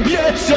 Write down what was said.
zabierze